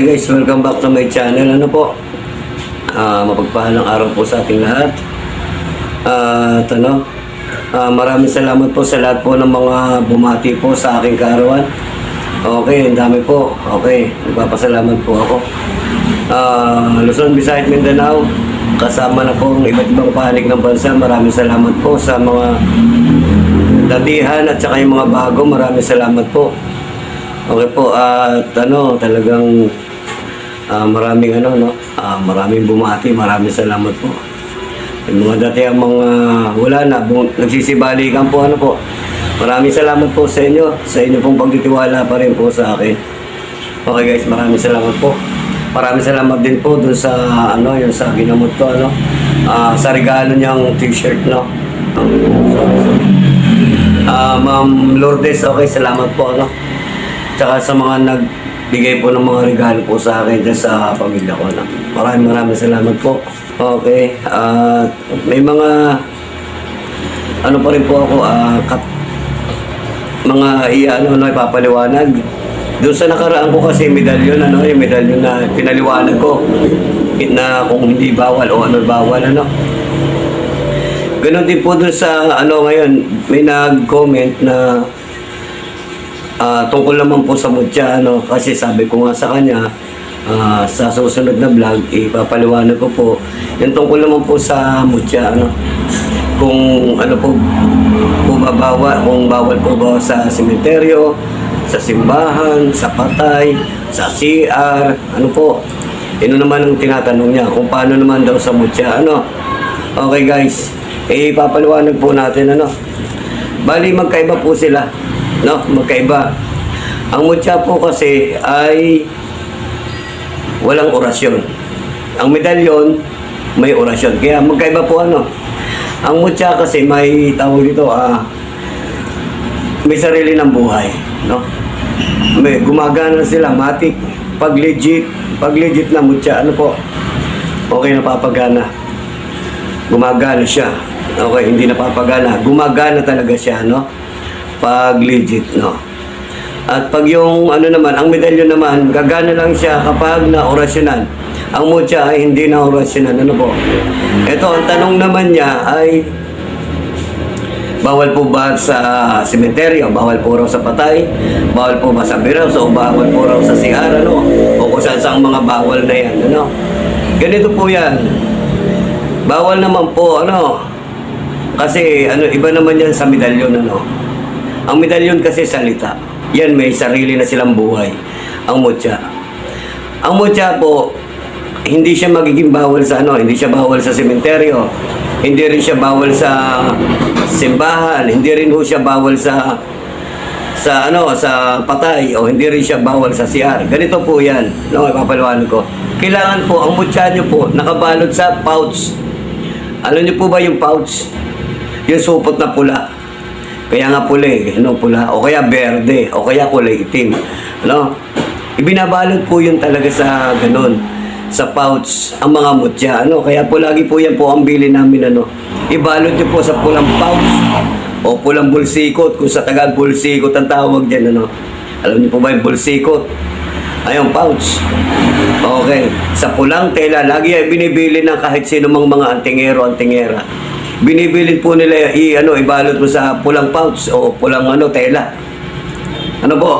Okay guys, welcome back to my channel. Ano po? Ah, mapagpahalang araw po sa ating lahat. At ano, ah, maraming salamat po sa lahat po ng mga bumati po sa aking kaarawan. Okay, ang dami po. Okay, nagpapasalamat po ako. Ah, Luzon, Visayas, Mindanao, kasama na po ang iba't ibang panig ng bansa. Maraming salamat po sa mga datihan at saka yung mga bago. Maraming salamat po. Okay po, at ano, talagang ah, maraming ano, no? Ah, maraming bumati, maraming salamat po. Yung mga dati ang mga wala na, nagsisibalikan po, ano po. Maraming salamat po sa inyo, sa inyo pong pagtitiwala pa rin po sa akin. Okay guys, maraming salamat po. Maraming salamat din po dun sa ano, yung sa ginamot ko, ano, ah, sa regalo niyang t-shirt, no. Ah, Ma'am Lourdes, okay, salamat po, ano. Tsaka sa mga nagbigay po ng mga regalo po sa akin dyan sa pamilya ko. No? Maraming maraming salamat po. Okay. At may mga ano pa rin po ako, ah, kat, mga iya, ano, ano, ipapaliwanag. Doon sa nakaraan ko kasi medalyon, ano, yung medalyon na pinaliwanag ko na kung hindi bawal o ano bawal, ano. Ganon din po doon sa ano ngayon, may nag-comment na Ah, tungkol naman po sa mutya, ano, kasi sabi ko nga sa kanya, ah, sa susunod na vlog, ipapaliwanag ko po, yung tungkol naman po sa mutya, ano, kung ano po, kung bawal, kung bawal po ba sa sementeryo, sa simbahan, sa patay, sa CR, ano po, yun naman ang tinatanong niya, kung paano naman daw sa mutya, ano. Okay guys, ipapaliwanag po natin, ano. Bali, magkaiba po sila. No, magkaiba. Ang mutya po kasi ay walang orasyon. Ang medalyon, may orasyon. Kaya magkaiba po ano. Ang mutya kasi may tawag dito, ah, may sarili ng buhay. No? May gumagana sila, matik. Pag legit, pag legit na mutya, ano po, okay napapagana. Gumagana siya. Okay, hindi napapagana. Gumagana talaga siya, no? Pag legit, no? At pag yung ano naman, ang medalyon naman, gagana lang siya kapag na orasyonan. Ang mutya ay hindi na orasyonan. Ano po? Ito, ang tanong naman niya ay bawal po ba sa sementeryo? Bawal po raw sa patay? Bawal po ba sa biros? O bawal po raw sa CR? Ano? O kung saan saan mga bawal na yan? Ano? Ganito po yan. Bawal naman po, ano? Kasi ano, iba naman yan sa medalyon, ano? Ang medalyon kasi salita. Yan, may sarili na silang buhay. Ang mutya. Ang mutya po, hindi siya magiging bawal sa ano, hindi siya bawal sa sementeryo. Hindi rin siya bawal sa simbahan, hindi rin ho siya bawal sa sa ano, sa patay o hindi rin siya bawal sa CR. Ganito po 'yan, no, ipapaliwanag ko. Kailangan po ang mutya niyo po nakabalot sa pouch. Alam niyo po ba yung pouch? Yung supot na pula. Kaya nga pula eh, no, pula. O kaya berde, o kaya kulay itim. No? Ibinabalot po yun talaga sa ganun sa pouch ang mga mutya ano kaya po lagi po yan po ang bili namin ano ibalot niyo po sa pulang pouch o pulang bulsikot kung sa Tagalog bulsikot ang tawag diyan ano alam niyo po ba yung bulsikot ayun pouch okay sa pulang tela lagi ay binibili ng kahit sino mang mga antingero antingera binibili po nila i ano ibalot mo sa pulang pouch o pulang ano tela ano po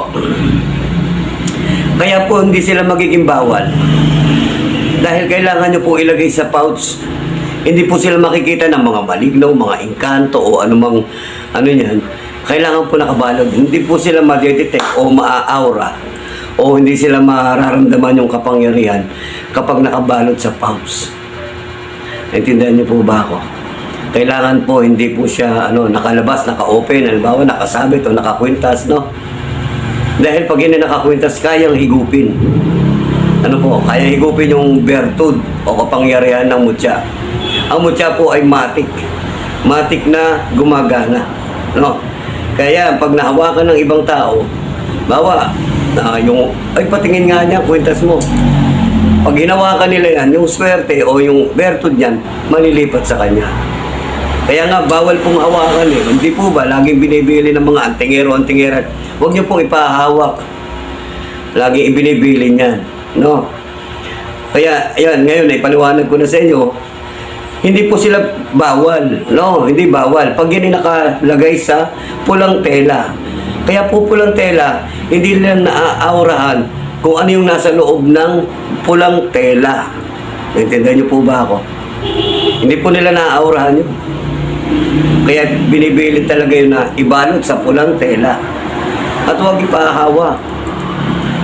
kaya po hindi sila magiging bawal dahil kailangan nyo po ilagay sa pouch. Hindi po sila makikita ng mga maligno, mga engkanto o anumang ano yan. Kailangan po nakabalog. Hindi po sila ma-detect o maa-aura o hindi sila mararamdaman yung kapangyarihan kapag nakabalot sa pouch. Naintindihan niyo po ba ako? Kailangan po hindi po siya ano nakalabas, naka-open, halimbawa nakasabit o nakakwintas, no? Dahil pag hindi nakakwintas, kayang higupin ano po, kaya higupin yung bertud o kapangyarihan ng mutya. Ang mutya po ay matik. Matik na gumagana. No? Kaya pag nahawakan ng ibang tao, bawa, na yung, ay patingin nga niya, kwintas mo. Pag hinawakan nila yan, yung swerte o yung bertud niyan, malilipat sa kanya. Kaya nga, bawal pong hawakan eh. Hindi po ba, laging binibili ng mga antingero, antingera. Huwag niyo pong ipahawak. Lagi ibinibili niyan. no? Kaya, ayan, ngayon, ipaliwanag ko na sa inyo, hindi po sila bawal, no? Hindi bawal. Pag yan ay nakalagay sa pulang tela. Kaya po pulang tela, hindi nila naaaurahan kung ano yung nasa loob ng pulang tela. Naintindihan niyo po ba ako? Hindi po nila naaaurahan yun. Kaya binibilit talaga yun na ibalot sa pulang tela. At huwag ipahawa.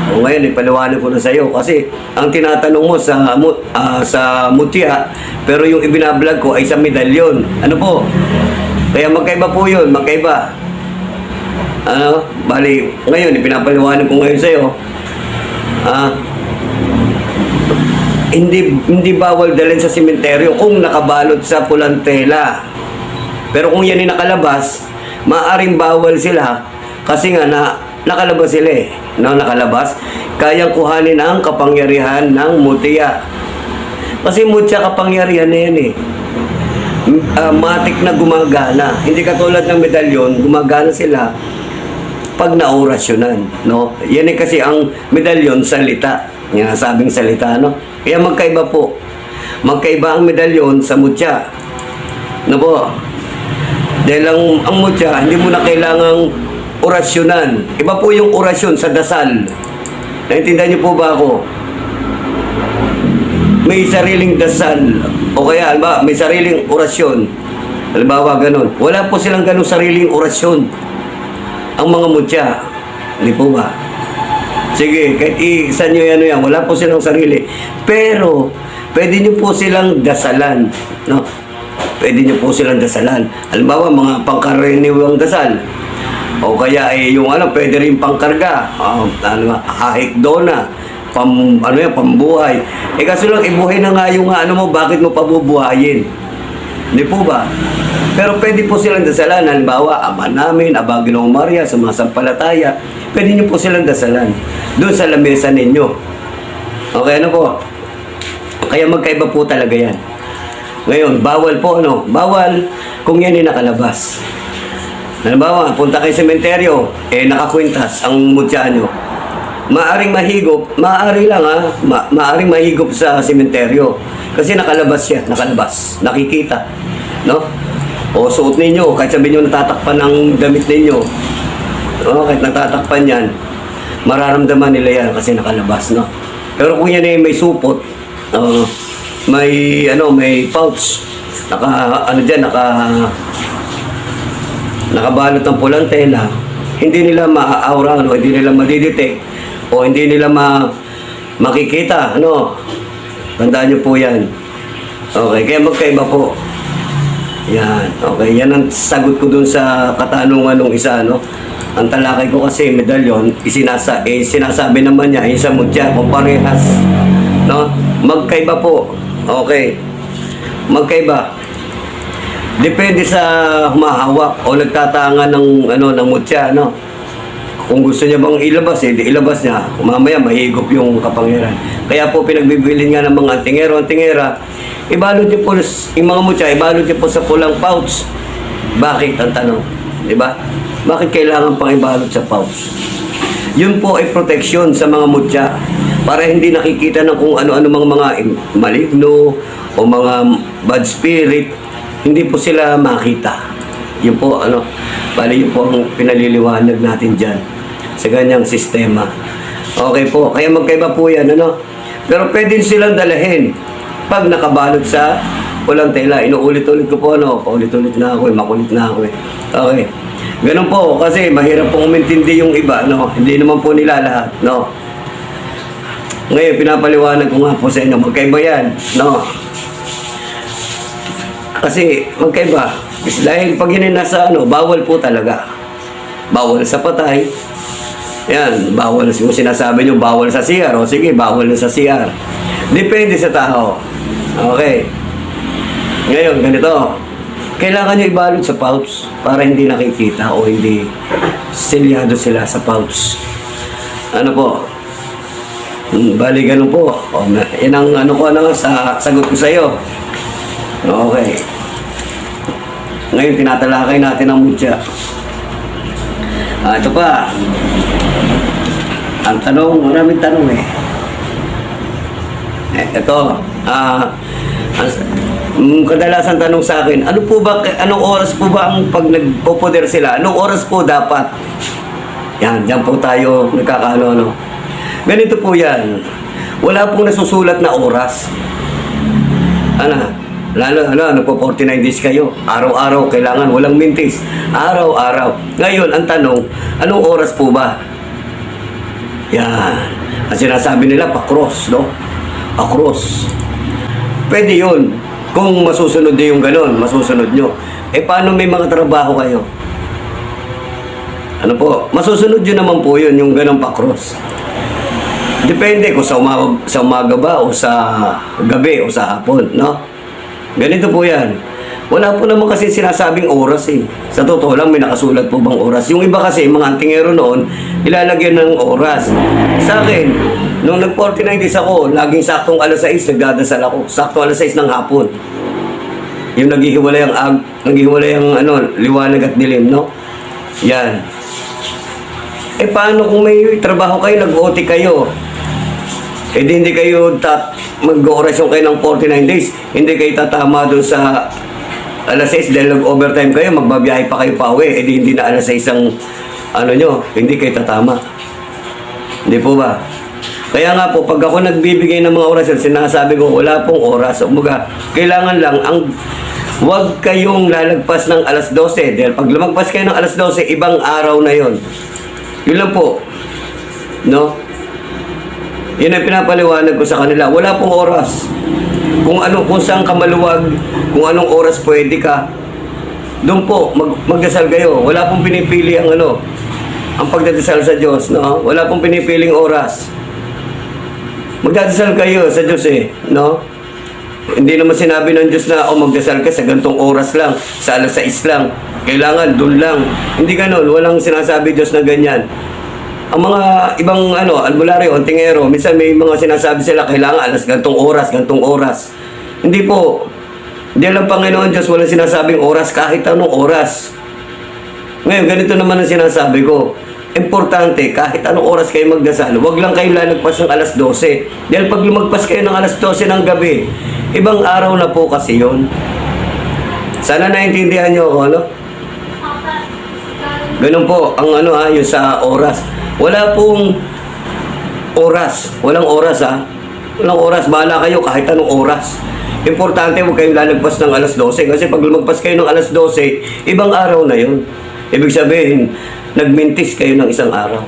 O ngayon, ipaliwanag ko na sa iyo kasi ang tinatanong mo sa ah, sa mutya, pero yung ibinablog ko ay sa medalyon. Ano po? Kaya magkaiba po yun, magkaiba. Ano? Bali, ngayon, ipinapaliwanag ko ngayon sa iyo. Ah, hindi hindi bawal dalhin sa sementeryo kung nakabalot sa pulang tela. Pero kung yan ay nakalabas, maaring bawal sila kasi nga na nakalabas sila eh. No, nakalabas. Kayang kuhanin ang kapangyarihan ng mutya. Kasi mutya kapangyarihan na yan eh. Ah, matik na gumagana. Hindi katulad ng medalyon, gumagana sila pag naorasyonan, no? Yan eh kasi ang medalyon salita. Yung sabing salita, no? Kaya magkaiba po. Magkaiba ang medalyon sa mutya. No po? Dahil ang, ang mutya, hindi mo na kailangang orasyonan. Iba po yung orasyon sa dasal. Naintindihan niyo po ba ako? May sariling dasal. O kaya, alba, may sariling orasyon. Halimbawa, ganun. Wala po silang ganun sariling orasyon. Ang mga mutya. Hindi po ba? Sige, kahit isa nyo yan, yan, wala po silang sarili. Pero, pwede nyo po silang dasalan. No? Pwede nyo po silang dasalan. Halimbawa, mga pangkaraniwang dasal. O kaya, eh, yung ano, pwede rin pangkarga. Uh, ano, hahik dona. Pam, ano yan, pambuhay. Eh, kaso lang, ibuhay na nga yung ano mo, bakit mo pabubuhayin? Hindi po ba? Pero pwede po silang dasalan. Halimbawa, Ama namin, Aba Ginoong Maria, sa mga sampalataya. Pwede niyo po silang dasalan. Doon sa lamesa ninyo. Okay, ano po? Kaya magkaiba po talaga yan. Ngayon, bawal po, ano? Bawal kung yan ay nakalabas. Halimbawa, punta kayo sa sementeryo, eh nakakwintas ang mutya nyo. Maaring mahigop, maaari lang ha, ma maaring mahigop sa sementeryo. Kasi nakalabas siya, nakalabas, nakikita. No? O suot ninyo, kahit sabihin nyo natatakpan ng damit ninyo. No? Kahit natatakpan yan, mararamdaman nila yan kasi nakalabas, no? Pero kung yan ay may supot, uh, may ano, may pouch, naka ano diyan, naka nakabalot ng pulang tela, hindi nila maaaura, ano, hindi nila madidetect o hindi nila ma makikita, ano. Tandaan niyo po 'yan. Okay, kaya magkaiba po. Yan, okay. Yan ang sagot ko dun sa katanungan ng isa, no? Ang talakay ko kasi medalyon, isinasa, eh, sinasabi naman niya, isa mutya, kung parehas. No? Magkaiba po. Okay. Magkaiba. Depende sa humahawak o nagtatanga ng ano ng mutya, no? Kung gusto niya bang ilabas, eh, ilabas niya. Mamaya mahigop yung kapangyarihan. Kaya po pinagbibilin nga ng mga antingero, antingera, ibalot niyo po yung mga mutya, ibalot niyo po sa pulang pouch. Bakit ang tanong? Di ba? Bakit kailangan pang ibalot sa pouch? Yun po ay protection sa mga mutya para hindi nakikita ng kung ano-ano mga mga maligno o mga bad spirit, hindi po sila makita. Yun po, ano, bali yun po ang pinaliliwanag natin dyan sa ganyang sistema. Okay po, kaya magkaiba po yan, ano? Pero pwede silang dalahin pag nakabalot sa walang tela. Inuulit-ulit ko po, ano? Paulit-ulit na ako, eh, makulit na ako, eh. Okay. Ganun po, kasi mahirap pong umintindi yung iba, no? Hindi naman po nila lahat, no? Ngayon, pinapaliwanag ko nga po sa inyo, magkaiba yan, no? Kasi magkaiba. Dahil pag yun nasa ano, bawal po talaga. Bawal sa patay. Yan, bawal yung sinasabi nyo, bawal sa CR. O sige, bawal na sa CR. Depende sa tao. Okay. Ngayon, ganito. Kailangan nyo ibalot sa pouch para hindi nakikita o hindi silyado sila sa pouch. Ano po? Hmm, Bali, ganun po. O, yan ang ano ko ano, sa sagot ko sa iyo. Okay. Ngayon, tinatalakay natin ang mutya. Ah, ito pa. Ang tanong, maraming tanong eh. Eh, ito, ah, mm, kadalasan tanong sa akin, ano po ba, anong oras po ba ang pag nagpopoder sila? Anong oras po dapat? Yan, dyan po tayo nagkakaano, no? Ganito po yan. Wala pong nasusulat na oras. Ano? Lalo, ano, ano po, 49 days kayo. Araw-araw, kailangan, walang mintis. Araw-araw. Ngayon, ang tanong, anong oras po ba? Yan. Ang sinasabi nila, pa-cross, no? Pa-cross. Pwede yun. Kung masusunod nyo yung ganun, masusunod nyo. Eh, paano may mga trabaho kayo? Ano po? Masusunod nyo naman po yun, yung ganun pa-cross. Depende kung sa umaga, sa umaga ba o sa gabi o sa hapon, no? Ganito po yan. Wala po naman kasi sinasabing oras eh. Sa totoo lang, may nakasulat po bang oras? Yung iba kasi, mga antingero noon, ilalagyan ng oras. Sa akin, nung nag-49 days ako, laging saktong alas 6, nagdadasal ako. Sakto alas 6 ng hapon. Yung naghihiwalay ang ag, naghihiwalay ang ano, liwanag at dilim, no? Yan. Eh paano kung may trabaho kayo, nag-OT kayo? Eh di hindi kayo tat mag-orasyon kayo ng 49 days. Hindi kayo tatama doon sa alas 6 dahil nag-overtime kayo, magbabiyahe pa kayo pa uwi. Eh di hindi na alas 6 ang ano nyo, hindi kayo tatama. Hindi po ba? Kaya nga po, pag ako nagbibigay ng mga orasyon, sinasabi ko, wala pong oras. Umaga, kailangan lang ang Huwag kayong lalagpas ng alas 12 dahil pag lumagpas kayo ng alas 12, ibang araw na yon. Yun lang po. No? Yun ang pinapaliwanag ko sa kanila. Wala pong oras. Kung ano, kung saan ka maluwag, kung anong oras pwede ka, doon po, mag, magdasal kayo. Wala pong pinipili ang ano, ang pagdadasal sa Diyos, no? Wala pong pinipiling oras. Magdadasal kayo sa Diyos eh, no? Hindi naman sinabi ng Diyos na, oh, magdasal ka sa gantong oras lang, sa alas 6 lang. Kailangan, doon lang. Hindi ganun, walang sinasabi Diyos na ganyan. Ang mga ibang ano, albularyo, ontingero, minsan may mga sinasabi sila, kailangan alas gantong oras, gantong oras. Hindi po. Hindi lang Panginoon Diyos, walang sinasabing oras, kahit anong oras. Ngayon, ganito naman ang sinasabi ko. Importante, kahit anong oras kayo magdasal, huwag lang kayo lalagpas ng alas 12. Dahil pag lumagpas kayo ng alas 12 ng gabi, ibang araw na po kasi yon. Sana naintindihan niyo ako, ano? Ganun po, ang ano ha, yung sa oras. Wala pong oras. Walang oras ha. Walang oras. Bahala kayo kahit anong oras. Importante huwag kayong lalagpas ng alas 12. Kasi pag lumagpas kayo ng alas 12, ibang araw na yun. Ibig sabihin, nagmintis kayo ng isang araw.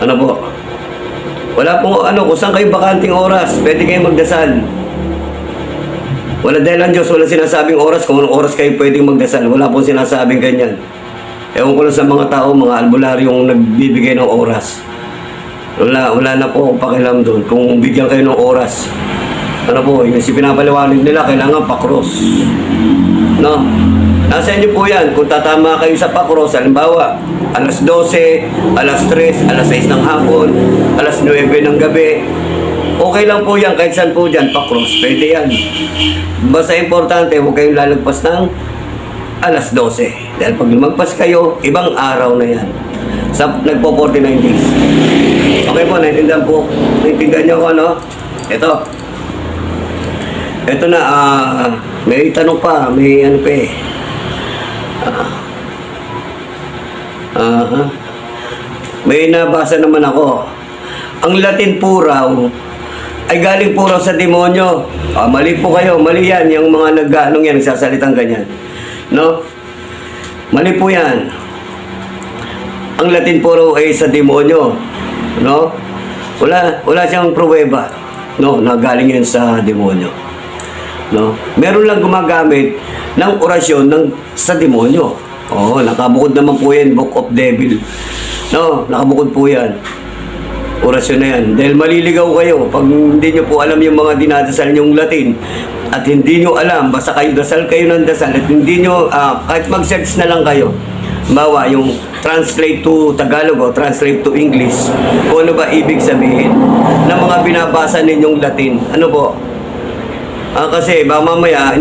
Ano po? Wala pong ano, kung saan kayo bakanting oras, pwede kayo magdasal. Wala dahil ang Diyos, wala sinasabing oras kung anong oras kayo pwedeng magdasal. Wala pong sinasabing ganyan. Ewan ko lang sa mga tao, mga albularyong nagbibigay ng oras. Wala, wala na po akong pakialam doon. Kung bigyan kayo ng oras, ano po, yung si pinapaliwanag nila, kailangan pa-cross. No? Nasa inyo po yan. Kung tatama kayo sa pa-cross, halimbawa, alas 12, alas 3, alas 6 ng hapon, alas 9 ng gabi, okay lang po yan. Kahit saan po dyan, pa-cross. Pwede yan. Basta importante, huwag kayong lalagpas ng alas 12. Dahil pag lumagpas kayo, ibang araw na yan. Sa nagpo 49 days. Okay po, naintindihan po. Naintindihan niyo ako, ano? Ito. Ito na, ah, may tanong pa, may ano pa eh. Ah, ah, may nabasa naman ako. Ang Latin po raw, ay galing po raw sa demonyo. Ah, mali po kayo, mali yan, yung mga nag-anong yan, nagsasalitang ganyan. No? Mali po yan. Ang Latin raw ay sa demonyo. No? Wala, wala siyang pruweba. No, na galing yan sa demonyo. No? Meron lang gumagamit ng orasyon ng sa demonyo. Oo, nakabukod naman po yan, Book of Devil. No, nakabukod po yan. Orasyon na yan. Dahil maliligaw kayo pag hindi nyo po alam yung mga dinadasal nyong Latin at hindi nyo alam, basta kayo dasal kayo ng dasal at hindi nyo, ah, kahit mag-search na lang kayo, bawa yung translate to Tagalog o translate to English, kung ano ba ibig sabihin ng mga binabasa ninyong Latin. Ano po? Ah, kasi ba mamaya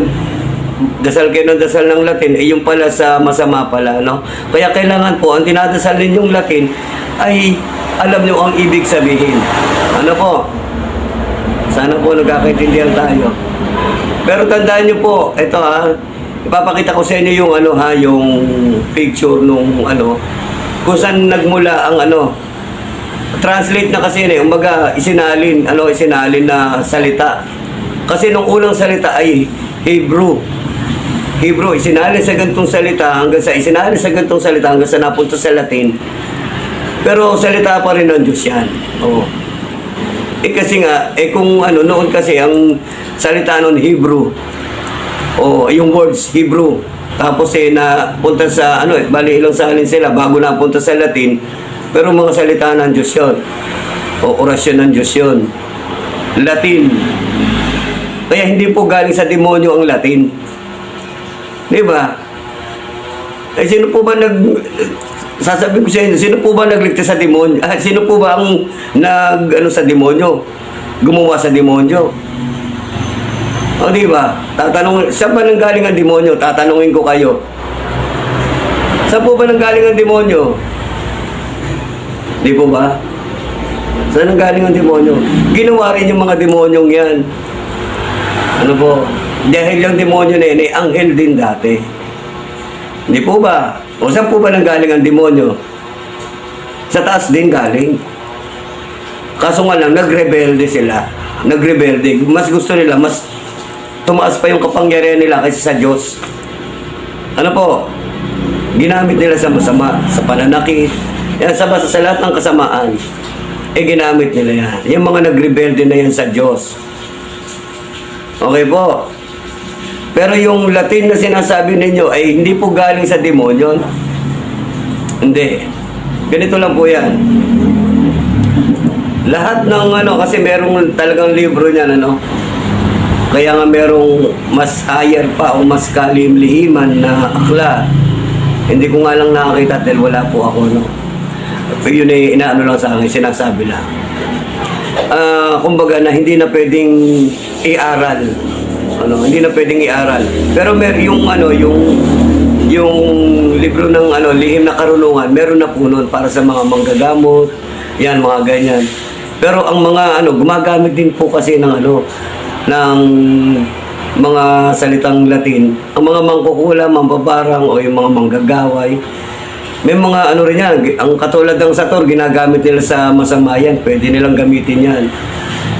dasal kayo ng dasal ng Latin, eh yung pala sa masama pala, no? Kaya kailangan po, ang dinadasal ninyong Latin ay alam nyo ang ibig sabihin. Ano po? Sana po nagkakaintindihan tayo. Pero tandaan nyo po, ito ha, ipapakita ko sa inyo yung ano ha, yung picture nung ano, kung saan nagmula ang ano, translate na kasi yun eh, umbaga isinalin, ano, isinalin na salita. Kasi nung unang salita ay Hebrew. Hebrew, isinalin sa gantong salita hanggang sa isinalin sa gantong salita hanggang sa napunta sa Latin. Pero salita pa rin ng Diyos yan. Oo. Eh kasi nga, eh kung ano, noon kasi ang salita noon Hebrew. O yung words Hebrew. Tapos eh na punta sa ano, eh, bali ilang salin sila bago na punta sa Latin. Pero mga salita ng Diyos yun. O orasyon ng Diyos yun. Latin. Kaya hindi po galing sa demonyo ang Latin. Di ba? Eh, sino po ba nag... Sasabihin ko sa inyo, sino po ba nagligtas sa demonyo? Ah, sino po ba ang nag... Ano sa demonyo? Gumawa sa demonyo? O, di ba? Tatanong, saan ba nanggaling ang demonyo? Tatanungin ko kayo. Saan po ba nanggaling ang demonyo? Di po ba? Saan nanggaling ang demonyo? Ginawa rin yung mga demonyong yan. Ano po? Dahil yung demonyo na yun, eh, anghel din dati. Hindi po ba? O saan po ba nanggaling ang demonyo? Sa taas din galing. Kaso nga lang, nagrebelde sila. Nagrebelde. Mas gusto nila, mas tumaas pa yung kapangyarihan nila kaysa sa Diyos. Ano po? Ginamit nila sa masama, sa pananakit, yan, sa, sa, lahat ng kasamaan. Eh, ginamit nila yan. Yung mga nagrebelde na yan sa Diyos. Okay po. Pero yung Latin na sinasabi ninyo ay hindi po galing sa demonyo. Hindi. Ganito lang po yan. Lahat ng ano, kasi merong talagang libro niyan, ano. Kaya nga merong mas higher pa o mas kalim-lihiman na akla. Hindi ko nga lang nakakita dahil wala po ako, no. Yun ay inaano lang sa akin, sinasabi lang. Ah, kumbaga na hindi na pwedeng i-aral. Ano, hindi na pwedeng i-aral. Pero mer yung ano, yung yung libro ng ano, lihim na karunungan, meron na po nun para sa mga manggagamot, yan mga ganyan. Pero ang mga ano, gumagamit din po kasi ng ano, ng mga salitang Latin, ang mga mangkukula, mambabarang o yung mga manggagaway, may mga ano rin yan, ang katulad ng sator, ginagamit nila sa masama yan, pwede nilang gamitin yan.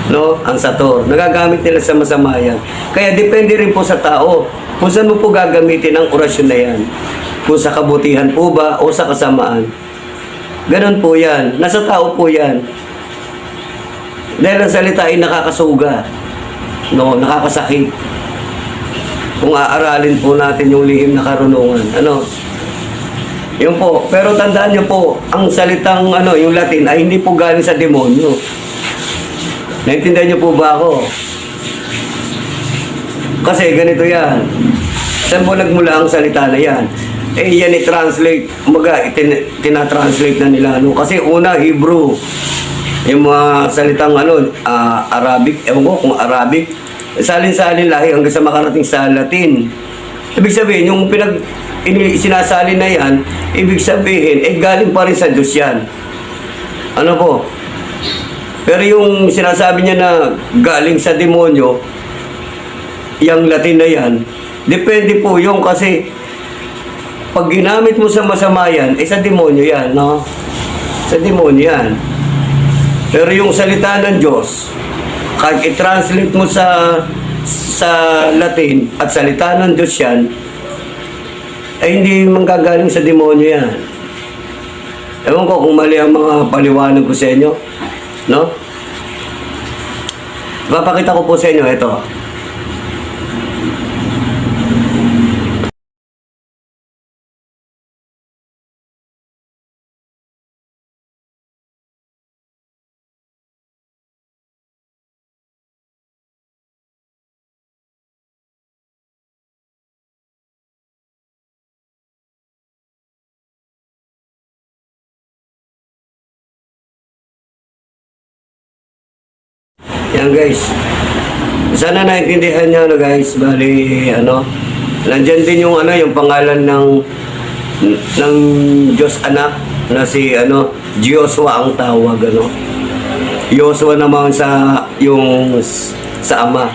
No? Ang sator, nagagamit nila sa masama yan. Kaya depende rin po sa tao, kung saan mo po gagamitin ang orasyon na yan. Kung sa kabutihan po ba o sa kasamaan. Ganon po yan. Nasa tao po yan. Dahil ang salita ay nakakasuga. No, nakakasakit. Kung aaralin po natin yung lihim na karunungan. Ano? Yun po. Pero tandaan nyo po, ang salitang ano, yung Latin ay hindi po galing sa demonyo. Naintindihan nyo po ba ako? Kasi ganito yan. Saan po nagmula ang salita na yan? Eh, yan i-translate. Umaga, itin, tinatranslate na nila. Ano? Kasi una, Hebrew. Yung mga salitang ano, ah, Arabic, ewan ko kung Arabic. Salin-salin lahi hanggang sa makarating sa Latin. Ibig sabihin, yung pinag ini, na yan, ibig sabihin, eh galing pa rin sa Diyos yan. Ano po? Pero yung sinasabi niya na galing sa demonyo, yung Latin na yan, depende po yung kasi pag ginamit mo sa masama yan, eh sa demonyo yan, no? Sa demonyo yan. Pero yung salita ng Diyos, kahit i-translate mo sa sa Latin at salita ng Diyos yan, ay hindi manggagaling sa demonyo yan. Ewan ko kung mali ang mga paliwanag ko sa inyo. No? Papakita ko po sa inyo ito. Yan guys. Sana naintindihan niyo ano guys. Bali ano. Nandiyan din yung ano yung pangalan ng ng Diyos anak na si ano Joshua ang tawag ano. Joshua naman sa yung sa ama,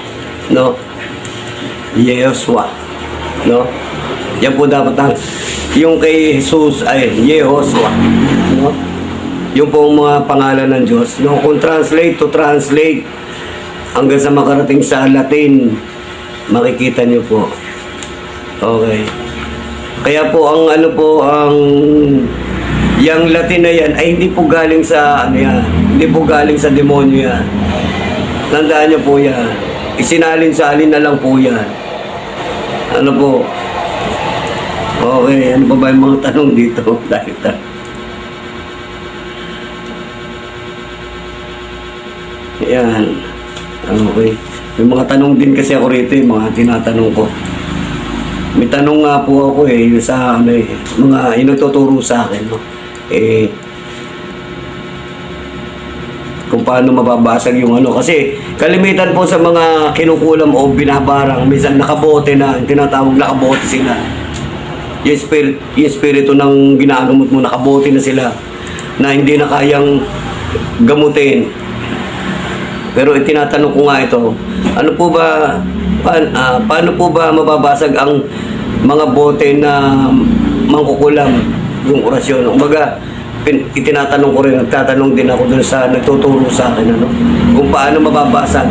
no? Joshua, no? Yan po dapat ang yung kay Jesus ay Yehoshua, no? Yung po mga pangalan ng Diyos, no? Kung translate to translate hanggang sa makarating sa Latin, makikita niyo po. Okay. Kaya po ang ano po ang yung Latin na yan ay hindi po galing sa ano yan, hindi po galing sa demonyo yan. Tandaan niyo po yan. Isinalin-salin na lang po yan. Ano po? Okay, ano pa ba yung mga tanong dito? Dahil Yan. Okay. May mga tanong din kasi ako rito, yung mga tinatanong ko. May tanong nga po ako eh, sa ano eh, mga inututuro sa akin, no? Eh, kung paano mababasag yung ano. Kasi kalimitan po sa mga kinukulam o binabarang, minsan nakabote na, tinatawag nakabote sila. Yung, spirit, yung spirito ng ginagamot mo, nakabote na sila na hindi na kayang gamutin. Pero itinatanong ko nga ito, ano po ba, pa, ah, paano po ba mababasag ang mga bote na mangkukulam yung orasyon? Umaga, pin, itinatanong ko rin, nagtatanong din ako dun sa nagtuturo sa akin, ano, kung paano mababasag.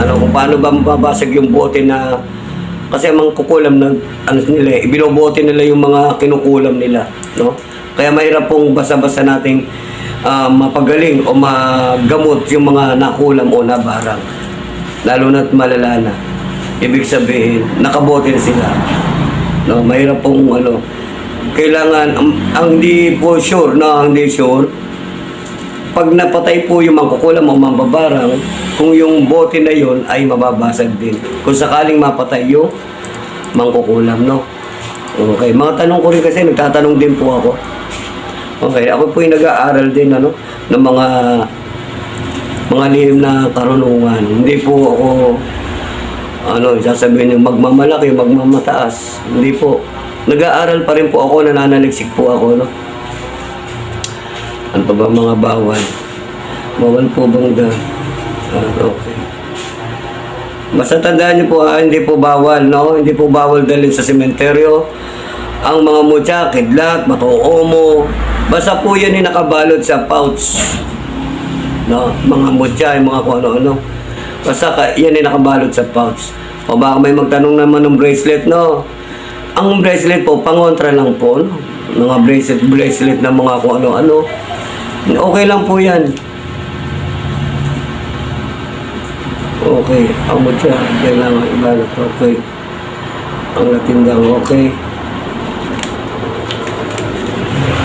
Ano, kung paano ba mababasag yung bote na kasi ang mga kukulam na ano nila, eh, ibinobote nila yung mga kinukulam nila, no? Kaya mahirap pong basa-basa nating ah, mapagaling o magamot yung mga nakulam o nabarang. Lalo na't malala na. Ibig sabihin, nakabote na sila. No, mahirap pong ano. Kailangan, ang, ang di po sure, no, ang di sure, pag napatay po yung mangkukulam o mambabarang, kung yung bote na yon ay mababasag din. Kung sakaling mapatay yung mangkukulam, no? Okay, mga tanong ko rin kasi, nagtatanong din po ako. Okay, ako po yung nag-aaral din, ano, ng mga mga lihim na karunungan. Hindi po ako, ano, sasabihin yung magmamalaki, magmamataas. Hindi po. Nag-aaral pa rin po ako, nananaliksik po ako, no? Ano pa ba mga bawal? Bawal po bang da? Ah, okay. Basta tandaan niyo po ha, hindi po bawal, no? Hindi po bawal dalhin sa sementeryo. Ang mga mutya, kidlat, matuomo. Basta po yan yung nakabalot sa pouch. No? Mga mutya, yung mga kung ano-ano. Basta ka, yan yung nakabalot sa pouch. O baka may magtanong naman ng bracelet, no? Ang bracelet po, pangontra lang po, no? Mga bracelet, bracelet na mga kung ano-ano. Okay lang po yan. Okay, ang mutya, kailangan ibalot. Okay. Ang latindang, okay.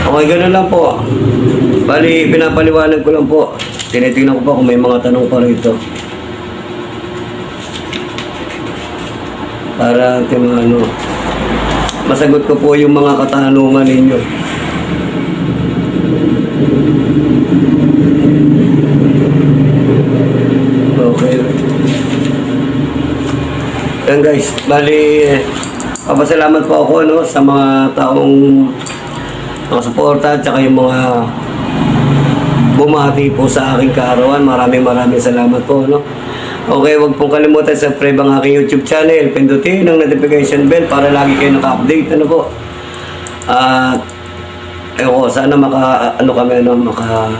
Okay, ganun lang po. Bali, pinapaliwanag ko lang po. Tinitingnan ko pa kung may mga tanong pa rito. Para ano, masagot ko po yung mga katanungan ninyo. Okay. Yan guys, bali, papasalamat po ako no, sa mga taong mga suporta at saka yung mga bumati po sa aking kaarawan. Maraming maraming salamat po. No? Okay, wag pong kalimutan sa ang aking YouTube channel. Pindutin ang notification bell para lagi kayo naka-update. Ano po? At ewan ko, sana maka, ano kami, ano, maka,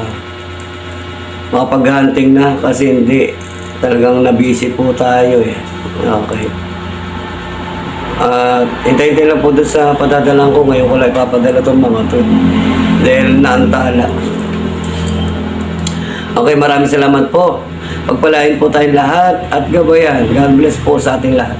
makapag-hunting na kasi hindi talagang nabisi po tayo eh. Okay. At hintay-hintay lang po doon sa padadalang ko. Ngayon ko lang ipapadala itong mga to. Dahil naantala. Okay, maraming salamat po. Pagpalain po tayong lahat at gabayan. God bless po sa ating lahat.